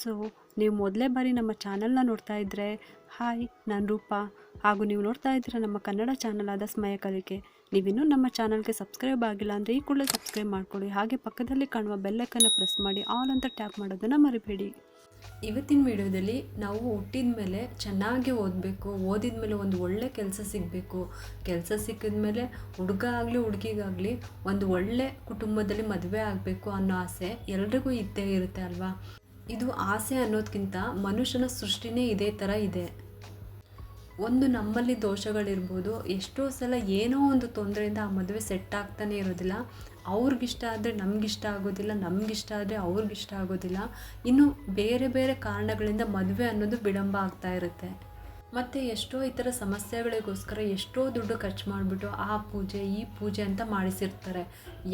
So ನೀವು ಮೊದಲೇ ಬಾರಿ ನಮ್ಮ ಚಾನಲ್ನ ನೋಡ್ತಾ ಇದ್ದರೆ ಹಾಯ್, ನಾನು ರೂಪಾ. ಹಾಗೂ ನೀವು ನೋಡ್ತಾ ಇದ್ದೀರ ನಮ್ಮ ಕನ್ನಡ ಚಾನಲ್ ಆದ ಸ್ಮಯ ಕಲಿಕೆ. ನೀವಿನ್ನೂ ನಮ್ಮ ಚಾನಲ್ಗೆ ಸಬ್ಸ್ಕ್ರೈಬ್ ಆಗಿಲ್ಲ ಅಂದರೆ ಈ ಕೂಡಲೇ ಸಬ್ಸ್ಕ್ರೈಬ್ ಮಾಡ್ಕೊಳ್ಳಿ. ಹಾಗೆ ಪಕ್ಕದಲ್ಲಿ ಕಾಣುವ ಬೆಲ್ಲಕ್ಕನ್ನು ಪ್ರೆಸ್ ಮಾಡಿ ಆಲ್ ಅಂತ ಟ್ಯಾಪ್ ಮಾಡೋದನ್ನು ಮರಿಬೇಡಿ. ಇವತ್ತಿನ ವಿಡಿಯೋದಲ್ಲಿ ನಾವು ಹುಟ್ಟಿದ ಮೇಲೆ ಚೆನ್ನಾಗಿ ಓದಬೇಕು, ಓದಿದ ಮೇಲೆ ಒಂದು ಒಳ್ಳೆ ಕೆಲಸ ಸಿಗಬೇಕು. ಕೆಲಸ ಸಿಕ್ಕಿದ ಮೇಲೆ ಹುಡುಗ ಆಗಲಿ ಹುಡುಗಿಗಾಗಲಿ ಒಂದು ಒಳ್ಳೆ ಕುಟುಂಬದಲ್ಲಿ ಮದುವೆ ಆಗಬೇಕು ಅನ್ನೋ ಆಸೆ ಎಲ್ರಿಗೂ ಇದ್ದೇ ಇರುತ್ತೆ ಅಲ್ವಾ? ಇದು ಆಸೆ ಅನ್ನೋದಕ್ಕಿಂತ ಮನುಷ್ಯನ ಸೃಷ್ಟಿನೇ ಇದೇ ಥರ ಇದೆ. ಒಂದು ನಮ್ಮಲ್ಲಿ ದೋಷಗಳಿರ್ಬೋದು, ಎಷ್ಟೋ ಸಲ ಏನೋ ಒಂದು ತೊಂದರೆಯಿಂದ ಆ ಮದುವೆ ಸೆಟ್ ಆಗ್ತಾನೆ ಇರೋದಿಲ್ಲ. ಅವ್ರಿಗಿಷ್ಟ ಆದರೆ ನಮಗಿಷ್ಟ ಆಗೋದಿಲ್ಲ, ನಮಗಿಷ್ಟ ಆದರೆ ಅವ್ರಿಗಿಷ್ಟ ಆಗೋದಿಲ್ಲ. ಇನ್ನು ಬೇರೆ ಬೇರೆ ಕಾರಣಗಳಿಂದ ಮದುವೆ ಅನ್ನೋದು ವಿಳಂಬ ಆಗ್ತಾ ಇರುತ್ತೆ. ಮತ್ತು ಎಷ್ಟೋ ಥರ ಸಮಸ್ಯೆಗಳಿಗೋಸ್ಕರ ಎಷ್ಟೋ ದುಡ್ಡು ಖರ್ಚು ಮಾಡಿಬಿಟ್ಟು ಆ ಪೂಜೆ, ಈ ಪೂಜೆ ಅಂತ ಮಾಡಿಸಿರ್ತಾರೆ.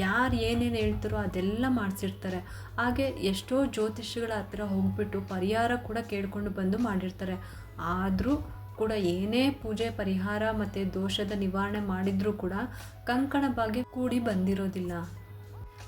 ಯಾರು ಏನೇನು ಹೇಳ್ತಾರೋ ಅದೆಲ್ಲ ಮಾಡಿಸಿರ್ತಾರೆ. ಹಾಗೆ ಎಷ್ಟೋ ಜ್ಯೋತಿಷಿಗಳ ಹತ್ರ ಹೋಗ್ಬಿಟ್ಟು ಪರಿಹಾರ ಕೂಡ ಕೇಳಿಕೊಂಡು ಬಂದು ಮಾಡಿರ್ತಾರೆ. ಆದರೂ ಕೂಡ ಏನೇ ಪೂಜೆ, ಪರಿಹಾರ ಮತ್ತು ದೋಷದ ನಿವಾರಣೆ ಮಾಡಿದರೂ ಕೂಡ ಕಂಕಣ ಭಾಗ್ಯ ಕೂಡಿ ಬಂದಿರೋದಿಲ್ಲ.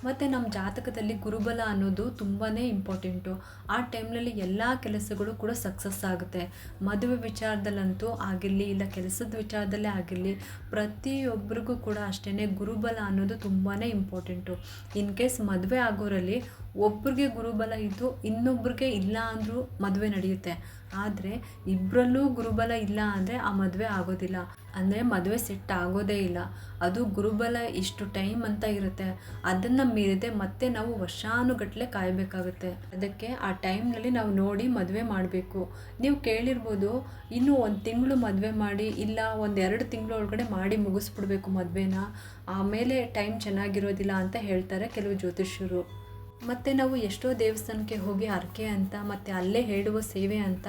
ಮತ್ತು ನಮ್ಮ ಜಾತಕದಲ್ಲಿ ಗುರುಬಲ ಅನ್ನೋದು ತುಂಬಾ ಇಂಪಾರ್ಟೆಂಟು ಆ ಟೈಮ್ನಲ್ಲಿ ಎಲ್ಲ ಕೆಲಸಗಳು ಕೂಡ ಸಕ್ಸಸ್ ಆಗುತ್ತೆ. ಮದುವೆ ವಿಚಾರದಲ್ಲಂತೂ ಆಗಿರಲಿ, ಇಲ್ಲ ಕೆಲಸದ ವಿಚಾರದಲ್ಲೇ ಆಗಿರಲಿ ಪ್ರತಿಯೊಬ್ಬರಿಗೂ ಕೂಡ ಅಷ್ಟೇ ಗುರುಬಲ ಅನ್ನೋದು ತುಂಬಾ ಇಂಪಾರ್ಟೆಂಟು ಇನ್ ಕೇಸ್ ಮದುವೆ ಆಗೋರಲ್ಲಿ ಒಬ್ರಿಗೆ ಗುರುಬಲ ಇದ್ದು ಇನ್ನೊಬ್ರಿಗೆ ಇಲ್ಲ ಅಂದರೂ ಮದುವೆ ನಡೆಯುತ್ತೆ. ಆದರೆ ಇಬ್ಬರಲ್ಲೂ ಗುರುಬಲ ಇಲ್ಲ ಅಂದರೆ ಆ ಮದುವೆ ಆಗೋದಿಲ್ಲ. ಅಂದರೆ ಮದುವೆ ಸೆಟ್ ಆಗೋದೇ ಇಲ್ಲ. ಅದು ಗುರುಬಲ ಇಷ್ಟು ಟೈಮ್ ಅಂತ ಇರುತ್ತೆ. ಅದನ್ನು ಮೀರಿದೆ ಮತ್ತೆ ನಾವು ವರ್ಷಾನುಗಟ್ಟಲೆ ಕಾಯಬೇಕಾಗುತ್ತೆ. ಅದಕ್ಕೆ ಆ ಟೈಮ್ನಲ್ಲಿ ನಾವು ನೋಡಿ ಮದುವೆ ಮಾಡಬೇಕು. ನೀವು ಕೇಳಿರ್ಬೋದು, ಇನ್ನೂ ಒಂದು ತಿಂಗಳು ಮದುವೆ ಮಾಡಿ, ಇಲ್ಲ ಒಂದು ಎರಡು ತಿಂಗಳು ಒಳಗಡೆ ಮಾಡಿ ಮುಗಿಸ್ಬಿಡ್ಬೇಕು ಮದುವೆನ. ಆಮೇಲೆ ಟೈಮ್ ಚೆನ್ನಾಗಿರೋದಿಲ್ಲ ಅಂತ ಹೇಳ್ತಾರೆ ಕೆಲವು ಜ್ಯೋತಿಷ್ಯರು. ಮತ್ತು ನಾವು ಎಷ್ಟೋ ದೇವಸ್ಥಾನಕ್ಕೆ ಹೋಗಿ ಹರಕೆ ಅಂತ, ಮತ್ತು ಅಲ್ಲೇ ಹೇಳುವ ಸೇವೆ ಅಂತ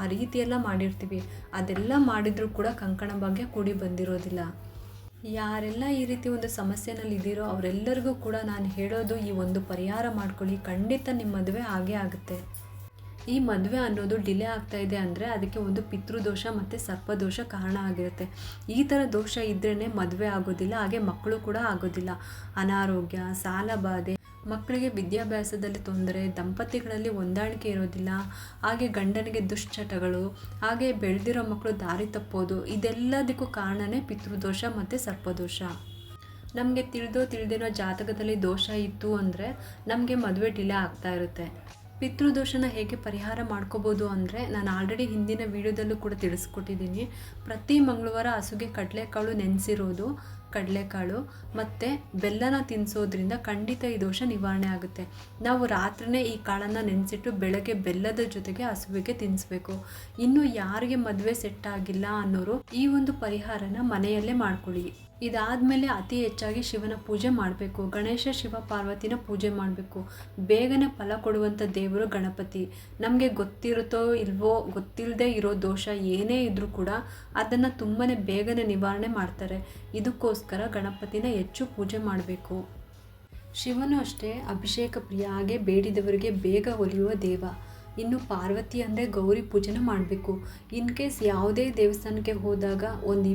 ಆ ರೀತಿಯೆಲ್ಲ ಮಾಡಿರ್ತೀವಿ. ಅದೆಲ್ಲ ಮಾಡಿದರೂ ಕೂಡ ಕಂಕಣ ಭಾಗ್ಯ ಕೂಡಿ ಬಂದಿರೋದಿಲ್ಲ. ಯಾರೆಲ್ಲ ಈ ರೀತಿ ಒಂದು ಸಮಸ್ಯೆನಲ್ಲಿ ಇದ್ದೀರೋ ಅವರೆಲ್ಲರಿಗೂ ಕೂಡ ನಾನು ಹೇಳೋದು ಈ ಒಂದು ಪರಿಹಾರ ಮಾಡ್ಕೊಳ್ಳಿ. ಖಂಡಿತ ನಿಮ್ಮ ಮದುವೆ ಆಗೇ ಆಗುತ್ತೆ. ಈ ಮದುವೆ ಅನ್ನೋದು ಡಿಲೇ ಆಗ್ತಾ ಇದೆ ಅಂದರೆ ಅದಕ್ಕೆ ಒಂದು ಪಿತೃದೋಷ ಮತ್ತು ಸರ್ಪದೋಷ ಕಾರಣ ಆಗಿರುತ್ತೆ. ಈ ಥರ ದೋಷ ಇದ್ರೇ ಮದುವೆ ಆಗೋದಿಲ್ಲ, ಹಾಗೆ ಮಕ್ಕಳು ಕೂಡ ಆಗೋದಿಲ್ಲ. ಅನಾರೋಗ್ಯ ಸಾಲ ಬಾಧೆ ಮಕ್ಕಳಿಗೆ ವಿದ್ಯಾಭ್ಯಾಸದಲ್ಲಿ ತೊಂದರೆ, ದಂಪತಿಗಳಲ್ಲಿ ಹೊಂದಾಣಿಕೆ ಇರೋದಿಲ್ಲ, ಹಾಗೆ ಗಂಡನಿಗೆ ದುಶ್ಚಟಗಳು, ಹಾಗೆ ಬೆಳೆದಿರೋ ಮಕ್ಕಳು ದಾರಿ ತಪ್ಪೋದು, ಇದೆಲ್ಲದಕ್ಕೂ ಕಾರಣನೇ ಪಿತೃದೋಷ ಮತ್ತು ಸರ್ಪದೋಷ. ನಮಗೆ ತಿಳಿದೋ ತಿಳಿದಿರೋ ಜಾತಕದಲ್ಲಿ ದೋಷ ಇತ್ತು ಅಂದರೆ ನಮಗೆ ಮದುವೆ ಡಿಲೇ ಆಗ್ತಾ ಇರುತ್ತೆ. ಪಿತೃದೋಷನ ಹೇಗೆ ಪರಿಹಾರ ಮಾಡ್ಕೋಬೋದು ಅಂದರೆ ನಾನು ಆಲ್ರೆಡಿ ಹಿಂದಿನ ವೀಡಿಯೋದಲ್ಲೂ ಕೂಡ ತಿಳಿಸ್ಕೊಟ್ಟಿದ್ದೀನಿ. ಪ್ರತಿ ಮಂಗಳವಾರ ಹಸುಗೆ ಕಡಲೆಕಾಳು ನೆನೆಸಿರೋದು ಕಡಲೆಕಾಳು ಮತ್ತು ಬೆಲ್ಲನ ತಿನ್ನಿಸೋದ್ರಿಂದ ಖಂಡಿತ ಈ ದೋಷ ನಿವಾರಣೆ ಆಗುತ್ತೆ. ನಾವು ರಾತ್ರಿನೇ ಈ ಕಾಳನ್ನು ನೆನೆಸಿಟ್ಟು ಬೆಳಗ್ಗೆ ಬೆಲ್ಲದ ಜೊತೆಗೆ ಹಸುವಿಗೆ ತಿನ್ನಿಸ್ಬೇಕು ಇನ್ನು ಯಾರಿಗೆ ಮದುವೆ ಸೆಟ್ ಆಗಿಲ್ಲ ಅನ್ನೋರು ಈ ಒಂದು ಪರಿಹಾರನ ಮನೆಯಲ್ಲೇ ಮಾಡ್ಕೊಳ್ಳಿ. ಇದಾದಮೇಲೆ ಅತಿ ಹೆಚ್ಚಾಗಿ ಶಿವನ ಪೂಜೆ ಮಾಡಬೇಕು. ಗಣೇಶ ಶಿವ ಪಾರ್ವತಿನ ಪೂಜೆ ಮಾಡಬೇಕು. ಬೇಗನೆ ಫಲ ಕೊಡುವಂಥ ದೇವರು ಗಣಪತಿ. ನಮಗೆ ಗೊತ್ತಿರುತ್ತೋ ಇಲ್ವೋ ಗೊತ್ತಿಲ್ಲದೆ ಇರೋ ದೋಷ ಏನೇ ಇದ್ದರೂ ಕೂಡ ಅದನ್ನು ತುಂಬಾ ಬೇಗನೆ ನಿವಾರಣೆ ಮಾಡ್ತಾರೆ. ಇದಕ್ಕೋಸ್ಕರ ಗಣಪತಿನ ಹೆಚ್ಚು ಪೂಜೆ ಮಾಡಬೇಕು. ಶಿವನು ಅಷ್ಟೇ ಅಭಿಷೇಕ ಪ್ರಿಯ. ಹಾಗೆ ಬೇಡಿದವರಿಗೆ ಬೇಗ ಒಲಿಯುವ ದೇವ. ಇನ್ನು ಪಾರ್ವತಿ ಅಂದರೆ ಗೌರಿ ಪೂಜೆನ ಮಾಡಬೇಕು. ಇನ್ ಕೇಸ್ ಯಾವುದೇ ದೇವಸ್ಥಾನಕ್ಕೆ ಹೋದಾಗ ಒಂದು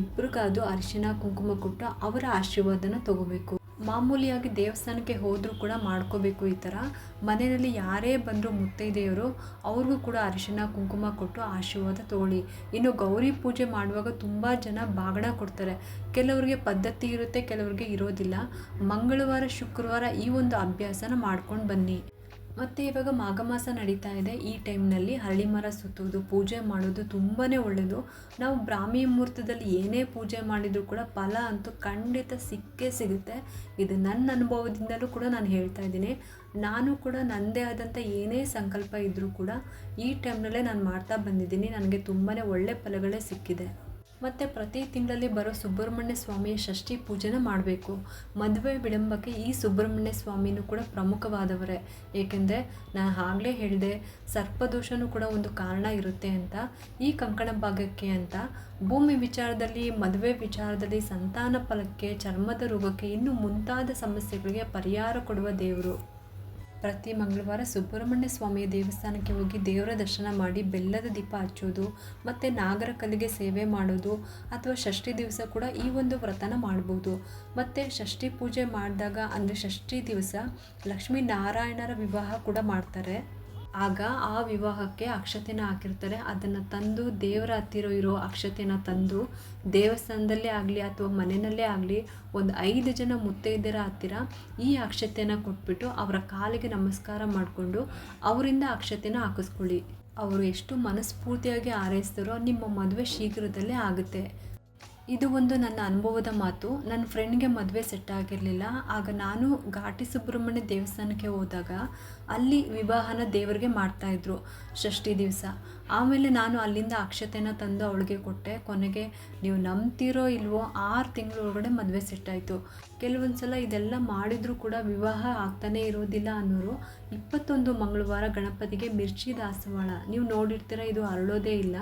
ಅರಿಶಿನ ಕುಂಕುಮ ಕೊಟ್ಟು ಅವರ ಆಶೀರ್ವಾದನ ತಗೋಬೇಕು. ಮಾಮೂಲಿಯಾಗಿ ದೇವಸ್ಥಾನಕ್ಕೆ ಹೋದರೂ ಕೂಡ ಮಾಡ್ಕೋಬೇಕು ಈ ಥರ ಮನೆಯಲ್ಲಿ ಯಾರೇ ಬಂದರೂ ಮುತ್ತೈದೆಯವರು ಅವ್ರಿಗೂ ಕೂಡ ಅರಿಶಿನ ಕುಂಕುಮ ಕೊಟ್ಟು ಆಶೀರ್ವಾದ ತಗೊಳ್ಳಿ. ಇನ್ನು ಗೌರಿ ಪೂಜೆ ಮಾಡುವಾಗ ತುಂಬ ಜನ ಬಾಗಣ ಕೊಡ್ತಾರೆ. ಕೆಲವರಿಗೆ ಪದ್ಧತಿ ಇರುತ್ತೆ, ಕೆಲವರಿಗೆ ಇರೋದಿಲ್ಲ. ಮಂಗಳವಾರ, ಶುಕ್ರವಾರ ಈ ಒಂದು ಅಭ್ಯಾಸನ ಮಾಡ್ಕೊಂಡು ಬನ್ನಿ. ಮತ್ತು ಇವಾಗ ಮಾಘ ಮಾಸ ನಡೀತಾ ಇದೆ. ಈ ಟೈಮ್ನಲ್ಲಿ ಹರಳಿ ಮರ ಸುತ್ತೋದು, ಪೂಜೆ ಮಾಡೋದು ತುಂಬಾ ಒಳ್ಳೆಯದು ನಾವು ಬ್ರಾಹ್ಮಿ ಮುಹೂರ್ತದಲ್ಲಿ ಏನೇ ಪೂಜೆ ಮಾಡಿದರೂ ಕೂಡ ಫಲ ಅಂತೂ ಖಂಡಿತ ಸಿಕ್ಕೇ ಸಿಗುತ್ತೆ. ಇದು ನನ್ನ ಅನುಭವದಿಂದಲೂ ಕೂಡ ನಾನು ಹೇಳ್ತಾ ಇದ್ದೀನಿ. ನಾನು ಕೂಡ ನನ್ನದೇ ಆದಂಥ ಏನೇ ಸಂಕಲ್ಪ ಇದ್ದರೂ ಕೂಡ ಈ ಟೈಮ್ನಲ್ಲೇ ನಾನು ಮಾಡ್ತಾ ಬಂದಿದ್ದೀನಿ. ನನಗೆ ತುಂಬಾ ಒಳ್ಳೆ ಫಲಗಳೇ ಸಿಕ್ಕಿದೆ. ಮತ್ತು ಪ್ರತಿ ತಿಂಗಳಲ್ಲಿ ಬರೋ ಸುಬ್ರಹ್ಮಣ್ಯ ಸ್ವಾಮಿಯ ಷಷ್ಠಿ ಪೂಜೆನ ಮಾಡಬೇಕು. ಮದುವೆ ವಿಳಂಬಕ್ಕೆ ಈ ಸುಬ್ರಹ್ಮಣ್ಯ ಸ್ವಾಮಿನೂ ಕೂಡ ಪ್ರಮುಖವಾದವರೇ. ಏಕೆಂದರೆ ನಾನು ಆಗಲೇ ಹೇಳಿದೆ, ಸರ್ಪದೋಷನೂ ಕೂಡ ಒಂದು ಕಾರಣ ಇರುತ್ತೆ ಅಂತ. ಈ ಕಂಕಣ ಭಾಗಕ್ಕೆ ಅಂತ ಭೂಮಿ ವಿಚಾರದಲ್ಲಿ, ಮದುವೆ ವಿಚಾರದಲ್ಲಿ ಸಂತಾನ ಫಲಕ್ಕೆ, ಚರ್ಮದ ರೋಗಕ್ಕೆ ಇನ್ನೂ ಮುಂತಾದ ಸಮಸ್ಯೆಗಳಿಗೆ ಪರಿಹಾರ ಕೊಡುವ ದೇವರು. ಪ್ರತಿ ಮಂಗಳವಾರ ಸುಬ್ರಹ್ಮಣ್ಯ ಸ್ವಾಮಿಯ ದೇವಸ್ಥಾನಕ್ಕೆ ಹೋಗಿ ದೇವರ ದರ್ಶನ ಮಾಡಿ ಬೆಲ್ಲದ ದೀಪ ಹಚ್ಚೋದು, ಮತ್ತು ನಾಗರ ಕಲ್ಲಿಗೆ ಸೇವೆ ಮಾಡೋದು, ಅಥವಾ ಷಷ್ಠಿ ದಿವಸ ಕೂಡ ಈ ಒಂದು ವ್ರತನ ಮಾಡ್ಬೋದು. ಮತ್ತು ಷಷ್ಠಿ ಪೂಜೆ ಮಾಡಿದಾಗ ಅಂದರೆ ಷಷ್ಠಿ ದಿವಸ ಲಕ್ಷ್ಮೀ ನಾರಾಯಣರ ವಿವಾಹ ಕೂಡ ಮಾಡ್ತಾರೆ. ಆಗ ಆ ವಿವಾಹಕ್ಕೆ ಅಕ್ಷತೆನ ಹಾಕಿರ್ತಾರೆ. ಅದನ್ನು ತಂದು ದೇವರ ಹತ್ತಿರ ಇರೋ ಅಕ್ಷತೆನ ತಂದು ದೇವಸ್ಥಾನದಲ್ಲೇ ಆಗಲಿ ಅಥವಾ ಮನೆಯಲ್ಲೇ ಆಗಲಿ ಒಂದು ಐದು ಜನ ಮುತ್ತೈದೆಯರ ಹತ್ತಿರ ಈ ಅಕ್ಷತೆನ ಕೊಟ್ಬಿಟ್ಟು ಅವರ ಕಾಲಿಗೆ ನಮಸ್ಕಾರ ಮಾಡಿಕೊಂಡು ಅವರಿಂದ ಅಕ್ಷತೆನ ಹಾಕಿಸ್ಕೊಳ್ಳಿ. ಅವರು ಎಷ್ಟು ಮನಸ್ಫೂರ್ತಿಯಾಗಿ ಹಾರೈಸ್ತಾರೋ ನಿಮ್ಮ ಮದುವೆ ಶೀಘ್ರದಲ್ಲೇ ಆಗುತ್ತೆ. ಇದು ಒಂದು ನನ್ನ ಅನುಭವದ ಮಾತು. ನನ್ನ ಫ್ರೆಂಡ್ಗೆ ಮದುವೆ ಸೆಟ್ ಆಗಿರಲಿಲ್ಲ. ಆಗ ನಾನು ಘಾಟಿ ಸುಬ್ರಹ್ಮಣ್ಯ ದೇವಸ್ಥಾನಕ್ಕೆ ಹೋದಾಗ ಅಲ್ಲಿ ವಿವಾಹನ ದೇವರಿಗೆ ಮಾಡ್ತಾಯಿದ್ರು ಷಷ್ಠಿ ದಿವಸ. ಆಮೇಲೆ ನಾನು ಅಲ್ಲಿಂದ ಅಕ್ಷತೆನ ತಂದು ಅವಳಿಗೆ ಕೊಟ್ಟೆ. ಕೊನೆಗೆ ನೀವು ನಂಬ್ತಿರೋ ಇಲ್ವೋ ಆರು ತಿಂಗಳ ಒಳಗಡೆ ಮದುವೆ ಸೆಟ್ ಆಯಿತು. ಕೆಲವೊಂದು ಸಲ ಇದೆಲ್ಲ ಮಾಡಿದರೂ ಕೂಡ ವಿವಾಹ ಆಗ್ತಾನೇ ಇರೋದಿಲ್ಲ ಅನ್ನೋರು ಇಪ್ಪತ್ತೊಂದು ಮಂಗಳವಾರ ಗಣಪತಿಗೆ ಮಿರ್ಚಿ ದಾಸವಾಳ. ನೀವು ನೋಡಿರ್ತೀರ, ಇದು ಅರಳೋದೇ ಇಲ್ಲ,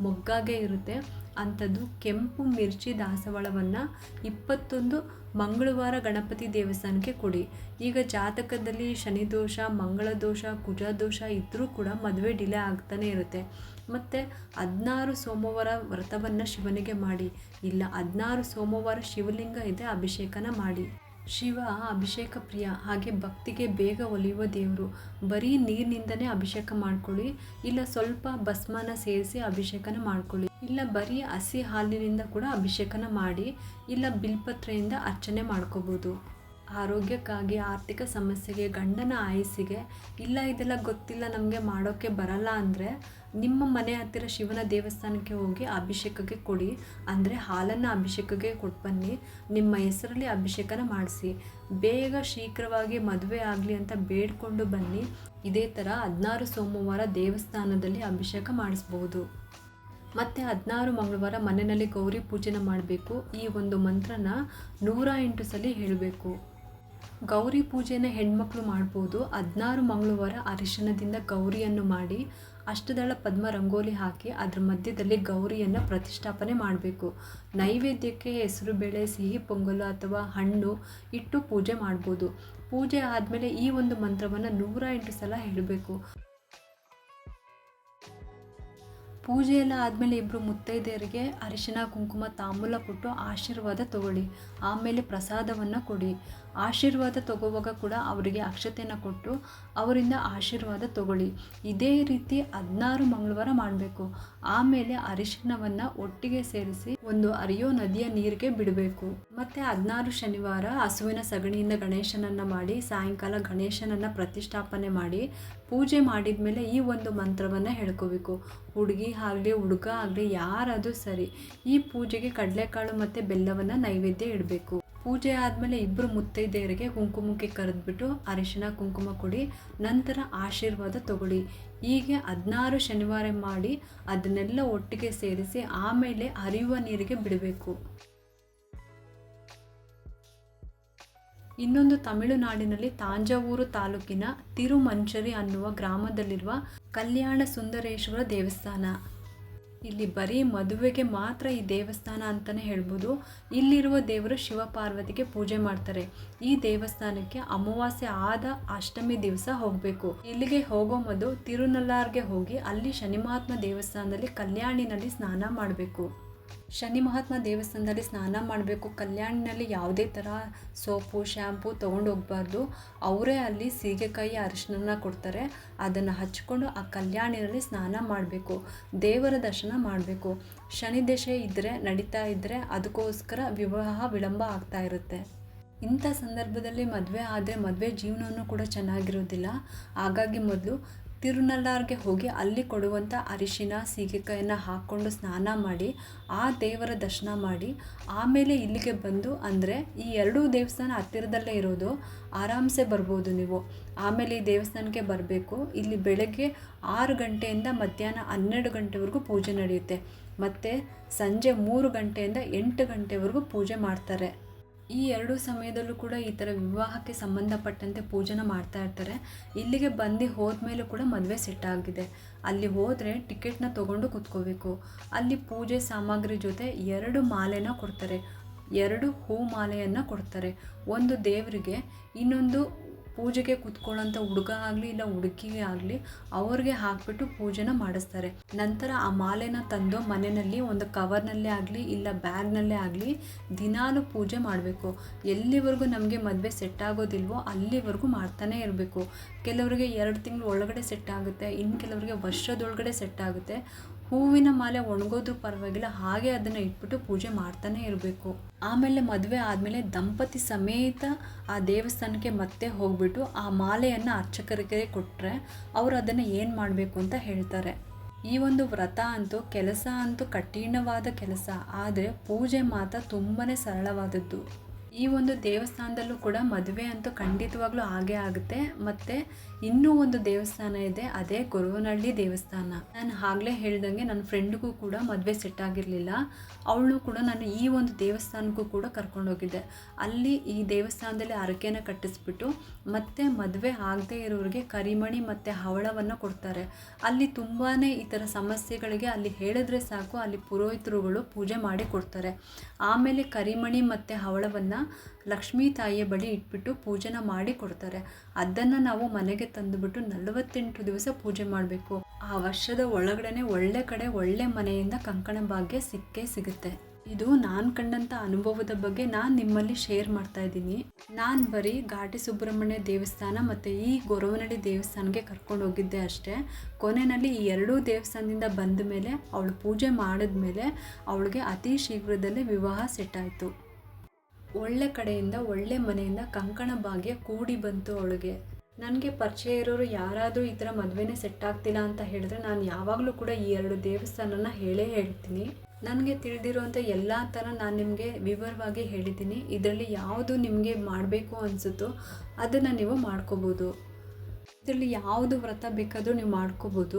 ಮೊಗ್ಗಾಗೆ ಇರುತ್ತೆ. ಅಂಥದ್ದು ಕೆಂಪು ಮಿರ್ಚಿ ದಾಸವಾಳವನ್ನು ಇಪ್ಪತ್ತೊಂದು ಮಂಗಳವಾರ ಗಣಪತಿ ದೇವಸ್ಥಾನಕ್ಕೆ ಕೊಡಿ. ಈಗ ಜಾತಕದಲ್ಲಿ ಶನಿ ದೋಷ, ಮಂಗಳ ದೋಷ, ಕುಜ ದೋಷ ಇದ್ದರೂ ಕೂಡ ಮದುವೆ ಡಿಲೇ ಆಗ್ತಾನೆ ಇರುತ್ತೆ. ಮತ್ತು ಹದಿನಾರು ಸೋಮವಾರ ವ್ರತವನ್ನು ಶಿವನಿಗೆ ಮಾಡಿ. ಇಲ್ಲ, ಹದಿನಾರು ಸೋಮವಾರ ಶಿವಲಿಂಗ ಇದೆ, ಅಭಿಷೇಕನ ಮಾಡಿ. ಶಿವ ಅಭಿಷೇಕ ಪ್ರಿಯ, ಹಾಗೆ ಭಕ್ತಿಗೆ ಬೇಗ ಒಲಿಯುವ ದೇವರು. ಬರೀ ನೀರಿನಿಂದನೇ ಅಭಿಷೇಕ ಮಾಡ್ಕೊಳ್ಳಿ, ಇಲ್ಲ ಸ್ವಲ್ಪ ಭಸ್ಮನ ಸೇರಿಸಿ ಅಭಿಷೇಕನ ಮಾಡ್ಕೊಳ್ಳಿ. ಇಲ್ಲ ಬರೀ ಹಸಿ ಹಾಲಿನಿಂದ ಕೂಡ ಅಭಿಷೇಕನ ಮಾಡಿ, ಇಲ್ಲ ಬಿಲ್ಪತ್ರೆಯಿಂದ ಅರ್ಚನೆ ಮಾಡ್ಕೋಬೋದು. ಆರೋಗ್ಯಕ್ಕಾಗಿ, ಆರ್ಥಿಕ ಸಮಸ್ಯೆಗೆ, ಗಂಡನ ಆಯಸ್ಸಿಗೆ, ಇಲ್ಲ ಇದೆಲ್ಲ ಗೊತ್ತಿಲ್ಲ, ನಮಗೆ ಮಾಡೋಕ್ಕೆ ಬರಲ್ಲ ಅಂದರೆ ನಿಮ್ಮ ಮನೆ ಹತ್ತಿರ ಶಿವನ ದೇವಸ್ಥಾನಕ್ಕೆ ಹೋಗಿ ಅಭಿಷೇಕಕ್ಕೆ ಕೊಡಿ. ಅಂದರೆ ಹಾಲನ್ನು ಅಭಿಷೇಕಕ್ಕೆ ಕೊಟ್ಟು ಬನ್ನಿ. ನಿಮ್ಮ ಹೆಸರಲ್ಲಿ ಅಭಿಷೇಕನ ಮಾಡಿಸಿ. ಬೇಗ ಶೀಘ್ರವಾಗಿ ಮದುವೆ ಆಗಲಿ ಅಂತ ಬೇಡ್ಕೊಂಡು ಬನ್ನಿ. ಇದೇ ಥರ ಹದಿನಾರು ಸೋಮವಾರ ದೇವಸ್ಥಾನದಲ್ಲಿ ಅಭಿಷೇಕ ಮಾಡಿಸ್ಬೋದು. ಮತ್ತು ಹದಿನಾರು ಮಂಗಳವಾರ ಮನೆಯಲ್ಲಿ ಗೌರಿ ಪೂಜೆನ ಮಾಡಬೇಕು. ಈ ಒಂದು ಮಂತ್ರನ ನೂರ ಎಂಟು ಸಲ ಹೇಳಬೇಕು. ಗೌರಿ ಪೂಜೆನ ಹೆಣ್ಮಕ್ಳು ಮಾಡ್ಬೋದು. ಹದಿನಾರು ಮಂಗಳವಾರ ಅರಿಶಿನದಿಂದ ಗೌರಿಯನ್ನು ಮಾಡಿ ಅಷ್ಟದಳ ಪದ್ಮ ರಂಗೋಲಿ ಹಾಕಿ ಅದ್ರ ಮಧ್ಯದಲ್ಲಿ ಗೌರಿಯನ್ನು ಪ್ರತಿಷ್ಠಾಪನೆ ಮಾಡಬೇಕು. ನೈವೇದ್ಯಕ್ಕೆ ಹೆಸರು ಬೇಳೆ, ಸಿಹಿ ಪೊಂಗಲು ಅಥವಾ ಹಣ್ಣು ಇಟ್ಟು ಪೂಜೆ ಮಾಡ್ಬೋದು. ಪೂಜೆ ಆದಮೇಲೆ ಈ ಒಂದು ಮಂತ್ರವನ್ನು ನೂರ ಎಂಟು ಸಲ ಹೇಳಬೇಕು. ಪೂಜೆಯೆಲ್ಲ ಆದಮೇಲೆ ಇಬ್ಬರು ಮುತ್ತೈದೆಯರಿಗೆ ಅರಿಶಿನ ಕುಂಕುಮ, ತಾಂಬೂಲ ಕೊಟ್ಟು ಆಶೀರ್ವಾದ ತಗೊಳ್ಳಿ. ಆಮೇಲೆ ಪ್ರಸಾದವನ್ನು ಕೊಡಿ. ಆಶೀರ್ವಾದ ತಗೋವಾಗ ಕೂಡ ಅವರಿಗೆ ಅಕ್ಷತೆಯನ್ನು ಕೊಟ್ಟು ಅವರಿಂದ ಆಶೀರ್ವಾದ ತಗೊಳ್ಳಿ. ಇದೇ ರೀತಿ ಹದಿನಾರು ಮಂಗಳವಾರ ಮಾಡಬೇಕು. ಆಮೇಲೆ ಅರಿಶಿಣವನ್ನು ಒಟ್ಟಿಗೆ ಸೇರಿಸಿ ಒಂದು ಅರಿಯೋ ನದಿಯ ನೀರಿಗೆ ಬಿಡಬೇಕು. ಮತ್ತು ಹದಿನಾರು ಶನಿವಾರ ಹಸುವಿನ ಸಗಣಿಯಿಂದ ಗಣೇಶನನ್ನು ಮಾಡಿ, ಸಾಯಂಕಾಲ ಗಣೇಶನನ್ನು ಪ್ರತಿಷ್ಠಾಪನೆ ಮಾಡಿ, ಪೂಜೆ ಮಾಡಿದ ಮೇಲೆ ಈ ಒಂದು ಮಂತ್ರವನ್ನು ಹೇಳ್ಕೋಬೇಕು. ಹುಡುಗಿ ಆಗಲಿ, ಹುಡುಗ ಆಗಲಿ, ಯಾರಾದರೂ ಸರಿ ಈ ಪೂಜೆಗೆ ಕಡಲೆಕಾಳು ಮತ್ತು ಬೆಲ್ಲವನ್ನು ನೈವೇದ್ಯ ಇಡಬೇಕು. ಪೂಜೆ ಆದಮೇಲೆ ಇಬ್ಬರು ಮುತ್ತೈದೆಯರಿಗೆ ಕುಂಕುಮಕ್ಕೆ ಕರೆದ್ಬಿಟ್ಟು ಅರಿಶಿನ ಕುಂಕುಮ ಕೊಡಿ, ನಂತರ ಆಶೀರ್ವಾದ ತಗೊಳ್ಳಿ. ಹೀಗೆ ಹದಿನಾರು ಶನಿವಾರ ಮಾಡಿ ಅದನ್ನೆಲ್ಲ ಒಟ್ಟಿಗೆ ಸೇರಿಸಿ ಆಮೇಲೆ ಹರಿಯುವ ನೀರಿಗೆ ಬಿಡಬೇಕು. ಇನ್ನೊಂದು ತಮಿಳುನಾಡಿನಲ್ಲಿ ತಾಂಜಾವೂರು ತಾಲೂಕಿನ ತಿರುಮಂಚರಿ ಅನ್ನುವ ಗ್ರಾಮದಲ್ಲಿರುವ ಕಲ್ಯಾಣ ಸುಂದರೇಶ್ವರ ದೇವಸ್ಥಾನ. ಇಲ್ಲಿ ಬರೀ ಮದುವೆಗೆ ಮಾತ್ರ ಈ ದೇವಸ್ಥಾನ ಅಂತಲೇ ಹೇಳ್ಬೋದು. ಇಲ್ಲಿರುವ ದೇವರು ಶಿವಪಾರ್ವತಿಗೆ ಪೂಜೆ ಮಾಡ್ತಾರೆ. ಈ ದೇವಸ್ಥಾನಕ್ಕೆ ಅಮಾವಾಸ್ಯೆ ಆದ ಅಷ್ಟಮಿ ದಿವಸ ಹೋಗಬೇಕು. ಇಲ್ಲಿಗೆ ಹೋಗೋ ಮೊದಲು ತಿರುನಲ್ಲಾರ್ಗೆ ಹೋಗಿ ಅಲ್ಲಿ ಶನಿ ಮಹಾತ್ಮ ದೇವಸ್ಥಾನದಲ್ಲಿ ಕಲ್ಯಾಣಿನಲ್ಲಿ ಸ್ನಾನ ಮಾಡಬೇಕು. ಶನಿ ಮಹಾತ್ಮ ದೇವಸ್ಥಾನದಲ್ಲಿ ಸ್ನಾನ ಮಾಡಬೇಕು. ಕಲ್ಯಾಣಿನಲ್ಲಿ ಯಾವುದೇ ಥರ ಸೋಪು, ಶ್ಯಾಂಪು ತೊಗೊಂಡು ಹೋಗಬಾರ್ದು. ಅವರೇ ಅಲ್ಲಿ ಸೀಗೆಕಾಯಿ ಅರಿಶಿನ ಕೊಡ್ತಾರೆ. ಅದನ್ನು ಹಚ್ಕೊಂಡು ಆ ಕಲ್ಯಾಣಿನಲ್ಲಿ ಸ್ನಾನ ಮಾಡಬೇಕು. ದೇವರ ದರ್ಶನ ಮಾಡಬೇಕು. ಶನಿ ದಶೆ ಇದ್ದರೆ ನಡೀತಾ ಇದ್ದರೆ ಅದಕ್ಕೋಸ್ಕರ ವಿವಾಹ ವಿಳಂಬ ಆಗ್ತಾ ಇರುತ್ತೆ. ಇಂಥ ಸಂದರ್ಭದಲ್ಲಿ ಮದುವೆ ಆದರೆ ಮದುವೆ ಜೀವನವೂ ಕೂಡ ಚೆನ್ನಾಗಿರೋದಿಲ್ಲ. ಹಾಗಾಗಿ ಮೊದಲು ತಿರುನಲ್ಲಾರ್ಗೆ ಹೋಗಿ ಅಲ್ಲಿ ಕೊಡುವಂಥ ಅರಿಶಿನ ಸೀಗೆಕಾಯನ್ನು ಹಾಕ್ಕೊಂಡು ಸ್ನಾನ ಮಾಡಿ, ಆ ದೇವರ ದರ್ಶನ ಮಾಡಿ, ಆಮೇಲೆ ಇಲ್ಲಿಗೆ ಬಂದು ಅಂದರೆ ಈ ಎರಡೂ ದೇವಸ್ಥಾನ ಹತ್ತಿರದಲ್ಲೇ ಇರೋದು, ಆರಾಮ್ಸೆ ಬರ್ಬೋದು ನೀವು. ಆಮೇಲೆ ಈ ದೇವಸ್ಥಾನಕ್ಕೆ ಬರಬೇಕು. ಇಲ್ಲಿ ಬೆಳಗ್ಗೆ ಆರು ಗಂಟೆಯಿಂದ ಮಧ್ಯಾಹ್ನ ಹನ್ನೆರಡು ಗಂಟೆವರೆಗೂ ಪೂಜೆ ನಡೆಯುತ್ತೆ. ಮತ್ತು ಸಂಜೆ ಮೂರು ಗಂಟೆಯಿಂದ ಎಂಟು ಗಂಟೆವರೆಗೂ ಪೂಜೆ ಮಾಡ್ತಾರೆ. ಈ ಎರಡು ಸಮಯದಲ್ಲೂ ಕೂಡ ಈ ಥರ ವಿವಾಹಕ್ಕೆ ಸಂಬಂಧಪಟ್ಟಂತೆ ಪೂಜೆನ ಮಾಡ್ತಾ ಇರ್ತಾರೆ. ಇಲ್ಲಿಗೆ ಬಂದು ಹೋದ್ಮೇಲೂ ಕೂಡ ಮದುವೆ ಸೆಟ್ ಆಗಿದೆ. ಅಲ್ಲಿ ಹೋದರೆ ಟಿಕೆಟ್ನ ತೊಗೊಂಡು ಕೂತ್ಕೋಬೇಕು. ಅಲ್ಲಿ ಪೂಜೆ ಸಾಮಗ್ರಿ ಜೊತೆ ಎರಡು ಮಾಲೆನ ಕೊಡ್ತಾರೆ. ಎರಡು ಹೂ ಮಾಲೆಯನ್ನು ಕೊಡ್ತಾರೆ. ಒಂದು ದೇವರಿಗೆ, ಇನ್ನೊಂದು ಪೂಜೆಗೆ ಕೂತ್ಕೊಳ್ಳೋಂಥ ಹುಡುಗ ಆಗಲಿ ಇಲ್ಲ ಹುಡುಗಿಗೆ ಆಗಲಿ ಅವ್ರಿಗೆ ಹಾಕ್ಬಿಟ್ಟು ಪೂಜೆನ ಮಾಡಿಸ್ತಾರೆ. ನಂತರ ಆ ಮಾಲೆನ ತಂದು ಮನೆಯಲ್ಲಿ ಒಂದು ಕವರ್ನಲ್ಲೇ ಆಗಲಿ ಇಲ್ಲ ಬ್ಯಾಗ್ನಲ್ಲೇ ಆಗಲಿ ದಿನಾಲು ಪೂಜೆ ಮಾಡಬೇಕು. ಎಲ್ಲಿವರೆಗೂ ನಮಗೆ ಮದುವೆ ಸೆಟ್ ಆಗೋದಿಲ್ವೋ ಅಲ್ಲಿವರೆಗೂ ಮಾಡ್ತಾನೆ ಇರಬೇಕು. ಕೆಲವರಿಗೆ ಎರಡು ತಿಂಗಳು ಒಳಗಡೆ ಸೆಟ್ ಆಗುತ್ತೆ ಇನ್ನು ಕೆಲವರಿಗೆ ವರ್ಷದೊಳಗಡೆ ಸೆಟ್ ಆಗುತ್ತೆ. ಹೂವಿನ ಮಾಲೆ ಒಣಗೋದ್ರೂ ಪರವಾಗಿಲ್ಲ, ಹಾಗೆ ಅದನ್ನು ಇಟ್ಬಿಟ್ಟು ಪೂಜೆ ಮಾಡ್ತಾನೆ ಇರಬೇಕು. ಆಮೇಲೆ ಮದುವೆ ಆದಮೇಲೆ ದಂಪತಿ ಸಮೇತ ಆ ದೇವಸ್ಥಾನಕ್ಕೆ ಮತ್ತೆ ಹೋಗ್ಬಿಟ್ಟು ಆ ಮಾಲೆಯನ್ನು ಅರ್ಚಕರಿಗೆ ಕೊಟ್ಟರೆ ಅವರು ಅದನ್ನು ಏನು ಮಾಡಬೇಕು ಅಂತ ಹೇಳ್ತಾರೆ. ಈ ಒಂದು ವ್ರತ ಅಂತೂ ಕೆಲಸ ಅಂತೂ ಕಠಿಣವಾದ ಕೆಲಸ, ಆದರೆ ಪೂಜೆ ಮಾತ್ರ ತುಂಬಾ ಸರಳವಾದದ್ದು. ಈ ಒಂದು ದೇವಸ್ಥಾನದಲ್ಲೂ ಕೂಡ ಮದುವೆ ಅಂತೂ ಖಂಡಿತವಾಗ್ಲೂ ಆಗೇ ಆಗುತ್ತೆ. ಮತ್ತು ಇನ್ನೂ ಒಂದು ದೇವಸ್ಥಾನ ಇದೆ, ಅದೇ ಗೊರವನಹಳ್ಳಿ ದೇವಸ್ಥಾನ. ನಾನು ಆಗಲೇ ಹೇಳ್ದಂಗೆ ನನ್ನ ಫ್ರೆಂಡ್ಗೂ ಕೂಡ ಮದುವೆ ಸೆಟ್ ಆಗಿರಲಿಲ್ಲ. ಅವಳು ಕೂಡ ನಾನು ಈ ಒಂದು ದೇವಸ್ಥಾನಕ್ಕೂ ಕೂಡ ಕರ್ಕೊಂಡೋಗಿದ್ದೆ ಅಲ್ಲಿ ಈ ದೇವಸ್ಥಾನದಲ್ಲಿ ಹರಕೆನ ಕಟ್ಟಿಸ್ಬಿಟ್ಟು, ಮತ್ತೆ ಮದುವೆ ಆಗದೇ ಇರೋರಿಗೆ ಕರಿಮಣಿ ಮತ್ತು ಹವಳವನ್ನು ಕೊಡ್ತಾರೆ. ಅಲ್ಲಿ ತುಂಬಾ ಈ ಥರ ಸಮಸ್ಯೆಗಳಿಗೆ ಅಲ್ಲಿ ಹೇಳಿದ್ರೆ ಸಾಕು, ಅಲ್ಲಿ ಪುರೋಹಿತರುಗಳು ಪೂಜೆ ಮಾಡಿ ಕೊಡ್ತಾರೆ. ಆಮೇಲೆ ಕರಿಮಣಿ ಮತ್ತು ಹವಳವನ್ನು ಲಕ್ಷ್ಮೀ ತಾಯಿಯ ಬಳಿ ಇಟ್ಬಿಟ್ಟು ಪೂಜೆನ ಮಾಡಿ ಕೊಡ್ತಾರೆ. ಅದನ್ನು ನಾವು ಮನೆಗೆ ತಂದುಬಿಟ್ಟು ನಲವತ್ತೆಂಟು ದಿವಸ ಪೂಜೆ ಮಾಡಬೇಕು. ಆ ವರ್ಷದ ಒಳಗಡೆ ಒಳ್ಳೆ ಕಡೆ ಒಳ್ಳೆ ಮನೆಯಿಂದ ಕಂಕಣ ಭಾಗ್ಯ ಸಿಕ್ಕೇ ಸಿಗುತ್ತೆ. ಇದು ನಾನು ಕಂಡಂಥ ಅನುಭವದ ಬಗ್ಗೆ ನಾನು ನಿಮ್ಮಲ್ಲಿ ಶೇರ್ ಮಾಡ್ತಾ ಇದ್ದೀನಿ. ನಾನು ಬರೀ ಘಾಟಿ ಸುಬ್ರಹ್ಮಣ್ಯ ದೇವಸ್ಥಾನ ಮತ್ತು ಈ ಗೊರವನಹಳ್ಳಿ ದೇವಸ್ಥಾನಕ್ಕೆ ಕರ್ಕೊಂಡು ಹೋಗಿದ್ದೆ ಅಷ್ಟೇ. ಕೊನೆಯಲ್ಲಿ ಈ ಎರಡೂ ದೇವಸ್ಥಾನದಿಂದ ಬಂದ ಮೇಲೆ ಅವಳು ಪೂಜೆ ಮಾಡಿದ್ಮೇಲೆ ಅವಳಿಗೆ ಅತಿ ಶೀಘ್ರದಲ್ಲೇ ವಿವಾಹ ಸೆಟ್ ಆಯಿತು. ಒಳ್ಳೆ ಕಡೆಯಿಂದ, ಒಳ್ಳೆ ಮನೆಯಿಂದ ಕಂಕಣ ಭಾಗ್ಯ ಕೂಡಿ ಬಂತು ಅವಳಿಗೆ. ನನಗೆ ಪರಿಚಯ ಇರೋರು ಯಾರಾದರೂ ಈ ಥರ ಮದುವೆನೇ ಸೆಟ್ ಆಗ್ತಿಲ್ಲ ಅಂತ ಹೇಳಿದ್ರೆ ನಾನು ಯಾವಾಗಲೂ ಕೂಡ ಈ ಎರಡು ದೇವಸ್ಥಾನನ ಹೇಳೇ ಹೇಳ್ತೀನಿ. ನನಗೆ ತಿಳಿದಿರುವಂಥ ಎಲ್ಲ ಥರ ನಾನು ನಿಮಗೆ ವಿವರವಾಗಿ ಹೇಳಿದ್ದೀನಿ. ಇದರಲ್ಲಿ ಯಾವುದು ನಿಮಗೆ ಮಾಡಬೇಕು ಅನಿಸುತ್ತೋ ಅದನ್ನು ನೀವು ಮಾಡ್ಕೋಬೋದು. ಇದರಲ್ಲಿ ಯಾವುದು ವ್ರತ ಬೇಕಾದರೂ ನೀವು ಮಾಡ್ಕೋಬೋದು.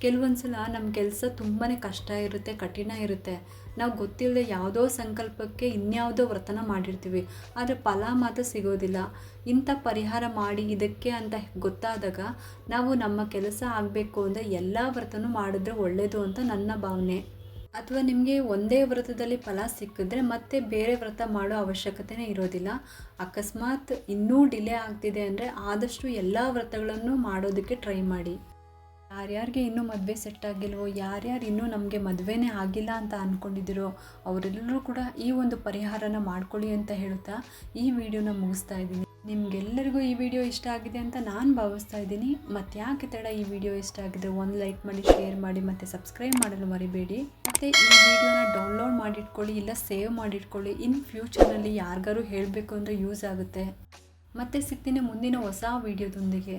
ಕೆಲವೊಂದು ಸಲ ನಮ್ಮ ಕೆಲಸ ತುಂಬಾ ಕಷ್ಟ ಇರುತ್ತೆ, ಕಠಿಣ ಇರುತ್ತೆ. ನಾವು ಗೊತ್ತಿಲ್ಲದೆ ಯಾವುದೋ ಸಂಕಲ್ಪಕ್ಕೆ ಇನ್ಯಾವುದೋ ವ್ರತನ ಮಾಡಿರ್ತೀವಿ. ಆದರೆ ಫಲ ಮಾತ್ರ ಸಿಗೋದಿಲ್ಲ. ಇಂಥ ಪರಿಹಾರ ಮಾಡಿ ಇದಕ್ಕೆ ಅಂತ ಗೊತ್ತಾದಾಗ ನಾವು ನಮ್ಮ ಕೆಲಸ ಆಗಬೇಕು ಅಂದರೆ ಎಲ್ಲ ವ್ರತನೂ ಮಾಡಿದ್ರೆ ಒಳ್ಳೆಯದು ಅಂತ ನನ್ನ ಭಾವನೆ. ಅಥವಾ ನಿಮಗೆ ಒಂದೇ ವ್ರತದಲ್ಲಿ ಫಲ ಸಿಕ್ಕಿದ್ರೆ ಮತ್ತೆ ಬೇರೆ ವ್ರತ ಮಾಡೋ ಅವಶ್ಯಕತೆನೇ ಇರೋದಿಲ್ಲ. ಅಕಸ್ಮಾತ್ ಇನ್ನೂ ಡಿಲೇ ಆಗ್ತಿದೆ ಅಂದರೆ ಆದಷ್ಟು ಎಲ್ಲ ವ್ರತಗಳನ್ನು ಮಾಡೋದಕ್ಕೆ ಟ್ರೈ ಮಾಡಿ. ಯಾರ್ಯಾರಿಗೆ ಇನ್ನೂ ಮದುವೆ ಸೆಟ್ ಆಗಿಲ್ವೋ, ಯಾರ್ಯಾರು ಇನ್ನೂ ನಮಗೆ ಮದುವೆನೇ ಆಗಿಲ್ಲ ಅಂತ ಅಂದ್ಕೊಂಡಿದ್ದೀರೋ ಅವರೆಲ್ಲರೂ ಕೂಡ ಈ ಒಂದು ಪರಿಹಾರನ ಮಾಡ್ಕೊಳ್ಳಿ ಅಂತ ಹೇಳ್ತಾ ಈ ವಿಡಿಯೋನ ಮುಗಿಸ್ತಾ ಇದ್ದೀನಿ. ನಿಮಗೆಲ್ಲರಿಗೂ ಈ ವಿಡಿಯೋ ಇಷ್ಟ ಆಗಿದೆ ಅಂತ ನಾನು ಭಾವಿಸ್ತಾ ಇದ್ದೀನಿ. ಮತ್ತು ಯಾಕೆ ತಡ ಈ ವಿಡಿಯೋ ಇಷ್ಟ ಆಗಿದೆ ಒಂದು ಲೈಕ್ ಮಾಡಿ ಶೇರ್ ಮಾಡಿ, ಮತ್ತು ಸಬ್ಸ್ಕ್ರೈಬ್ ಮಾಡಲು ಮರಿಬೇಡಿ. ಮತ್ತು ಈ ವಿಡಿಯೋನ ಡೌನ್ಲೋಡ್ ಮಾಡಿಟ್ಕೊಳ್ಳಿ, ಇಲ್ಲ ಸೇವ್ ಮಾಡಿಟ್ಕೊಳ್ಳಿ. ಇನ್ ಫ್ಯೂಚರ್ನಲ್ಲಿ ಯಾರಿಗಾರು ಹೇಳಬೇಕು ಅಂದರೆ ಯೂಸ್ ಆಗುತ್ತೆ. ಮತ್ತೆ ಸಿಗ್ತೀನಿ ಮುಂದಿನ ಹೊಸ ವಿಡಿಯೋದೊಂದಿಗೆ.